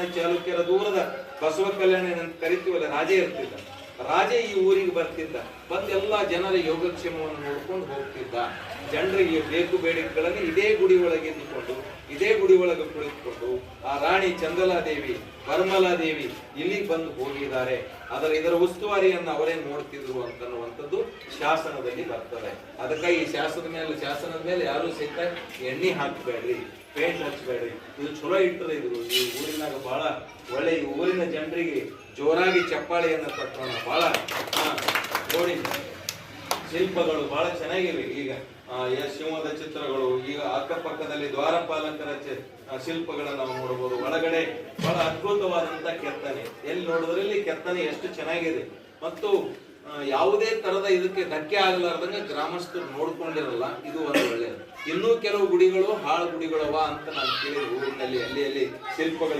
ಸಾತವಾಹನ ಚಾಲುಕ್ಯರ ದೂರದ ಬಸವ ಕಲ್ಯಾಣ ಕರಿತೀವಲ್ಲ, ರಾಜೇ ಇರ್ತಿದ್ದ. ರಾಜೇ ಈ ಊರಿಗೆ ಬರ್ತಿದ್ದ. ಬಂದೆಲ್ಲ ಜನರ ಯೋಗಕ್ಷೇಮವನ್ನು ನೋಡ್ಕೊಂಡು ಹೋಗ್ತಿದ್ದ. ಜನರಿಗೆ ಬೇಕು ಬೇಡಿಕೆಗಳನ್ನು ಇದೇ ಗುಡಿ ಒಳಗೆ ಇದ್ದುಕೊಂಡು, ಇದೇ ಗುಡಿ ಒಳಗೆ ಕುಳಿತುಕೊಂಡು ಆ ರಾಣಿ ಚಂದಲಾದೇವಿ ದೇವಿ ಇಲ್ಲಿಗೆ ಬಂದು ಹೋಗಿದ್ದಾರೆ. ಅದರ ಇದರ ಉಸ್ತುವಾರಿಯನ್ನು ಅವರೇ ನೋಡ್ತಿದ್ರು ಅಂತನ್ನುವಂಥದ್ದು ಶಾಸನದಲ್ಲಿ ಬರ್ತದೆ. ಅದಕ್ಕಾಗಿ ಈ ಶಾಸನದ ಮೇಲೆ ಶಾಸನದ ಮೇಲೆ ಯಾರು ಸಿಕ್ಕ ಎಣ್ಣೆ ಹಾಕಬೇಡ್ರಿ, ಪೇಂಟ್ ಹಚ್ಚಬೇಡ್ರಿ ಇದು ಚಲೋ ಇಟ್ಟರೆ ಇದು ಈ ಊರಿನಾಗ ಬಹಳ ಒಳ್ಳೆ ಊರಿನ ಜನರಿಗೆ ಜೋರಾಗಿ ಚಪ್ಪಾಳಿಯನ್ನು ಕಟ್ಟೋಣ ಬಹಳ ನೋಡಿ. ಶಿಲ್ಪಗಳು ಬಹಳ ಚೆನ್ನಾಗಿವೆ. ಈಗ ಸಿಂಹದ ಚಿತ್ರಗಳು, ಈಗ ಅಕ್ಕಪಕ್ಕದಲ್ಲಿ ದ್ವಾರಪಾಲಕರ ಶಿಲ್ಪಗಳನ್ನು ನಾವು ನೋಡಬಹುದು ಒಳಗಡೆ ಬಹಳ ಅದ್ಭುತವಾದಂತ ಕೆತ್ತನೆ. ಎಲ್ಲಿ ನೋಡಿದ್ರಲ್ಲಿ ಕೆತ್ತನೆ ಎಷ್ಟು ಚೆನ್ನಾಗಿದೆ. ಮತ್ತು ಯಾವುದೇ ತರದ ಇದಕ್ಕೆ ಧಕ್ಕೆ ಆಗಲಾರ್ದಂಗೆ ಗ್ರಾಮಸ್ಥರು ನೋಡ್ಕೊಂಡಿರಲ್ಲ, ಇದು ಒಂದು ಒಳ್ಳೆಯದು ಇನ್ನೂ ಕೆಲವು ಗುಡಿಗಳು ಹಾಳು ಗುಡಿಗಳವ ಅಂತ ನಾನು ಕೇಳಿದ ಊರಿನಲ್ಲಿ, ಅಲ್ಲಿ ಅಲ್ಲಿ ಶಿಲ್ಪಗಳು